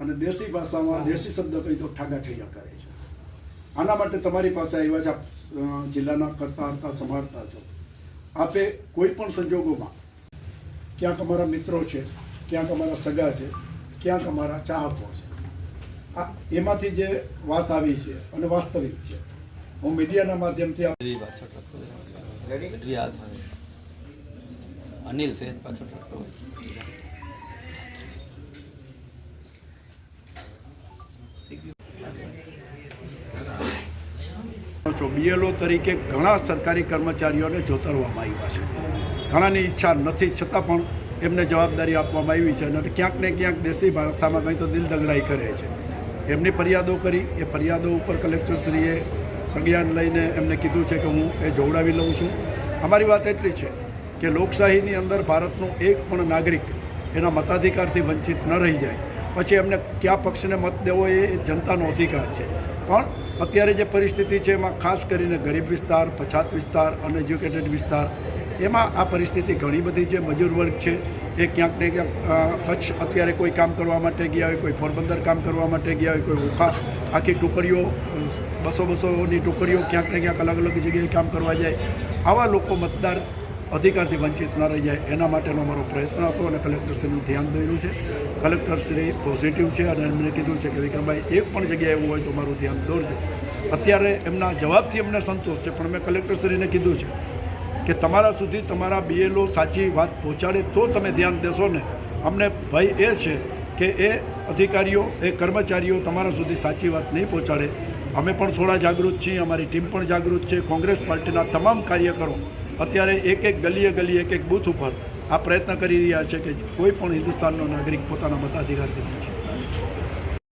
અને દેશી ભાષામાં દેશી શબ્દ કહી તો ઠાગા ઠૈયા કરે છે. આના માટે તમારી પાસે આવ્યા છે આપ જિલ્લાના કરતા હરતા સંભાળતા છો. આપે કોઈ પણ સંજોગોમાં ક્યાંક અમારા મિત્રો છે, ક્યાંક અમારા સગા છે, ક્યાંક અમારા ચાહકો છે. આ, એમાંથી જે વાત આવી છે અને વાસ્તવિક છે હું મીડિયાના માધ્યમથી આપ પાછળ આવે. અનિલ છે પાછળ હોય. છો બીએલઓ તરીકે ઘણા સરકારી કર્મચારીઓને જોતરવામાં આવ્યા છે. ઘણાની ઈચ્છા નથી છતાં પણ એમને જવાબદારી આપવામાં આવી છે. અને ક્યાંક ને ક્યાંક દેશી ભાષામાં કંઈ તો દિલ દગડાઈ કરે છે. એમની ફરિયાદો કરી એ ફરિયાદો ઉપર કલેક્ટરશ્રીએ સંજ્ઞાન લઈને એમને કીધું છે કે હું એ જોવડાવી લઉં છું. અમારી વાત એટલી છે કે લોકશાહીની અંદર ભારતનો એક પણ નાગરિક એના મતાધિકારથી વંચિત ન રહી જાય. પછી એમને કયા પક્ષને મત દેવો એ જનતાનો અધિકાર છે. પણ અત્યારે જે પરિસ્થિતિ છે એમાં ખાસ કરીને ગરીબ વિસ્તાર, પછાત વિસ્તાર અનએજ્યુકેટેડ વિસ્તાર એમાં આ પરિસ્થિતિ ઘણી બધી જે મજૂર વર્ગ છે, એ ક્યાંક ને ક્યાંક કચ્છ અત્યારે કોઈ કામ કરવા માટે ગયા હોય, કોઈ પોરબંદર કામ કરવા માટે ગયા હોય, કોઈ ઓખા આખી ટુકડીઓ, બસો બસોની ટુકડીઓ ક્યાંક ને ક્યાંક અલગ અલગ જગ્યાએ કામ કરવા જાય. આવા લોકો મતદાર અધિકારથી વંચિત ન રહી જાય, એના માટેનો અમારો પ્રયત્ન હતો અને કલેક્ટરશ્રીનું ધ્યાન દોર્યું છે. કલેક્ટરશ્રી પોઝિટિવ છે અને એમને કીધું છે કે, વિક્રમભાઈ, એક પણ જગ્યાએ એવું હોય તો મારું ધ્યાન દોરજો. અત્યારે એમના જવાબથી એમને સંતોષ છે, પણ મેં કલેક્ટરશ્રીને કીધું છે કે તમારા સુધી તમારા બીએલઓ સાચી વાત પહોંચાડે તો તમે ધ્યાન દેશો ને. અમને ભય એ છે કે એ અધિકારીઓ, એ કર્મચારીઓ તમારા સુધી સાચી વાત નહીં પહોંચાડે. અમે પણ થોડા જાગૃત છીએ, અમારી ટીમ પણ જાગૃત છે, કોંગ્રેસ પાર્ટીના તમામ કાર્યકરો અત્યારે એક એક ગલીએ ગલીએ એક એક બૂથ ઉપર આ પ્રયત્ન કરી રહ્યા છે કે કોઈ પણ હિન્દુસ્તાનનો નાગરિક પોતાના મતાધિકારથી વંચિત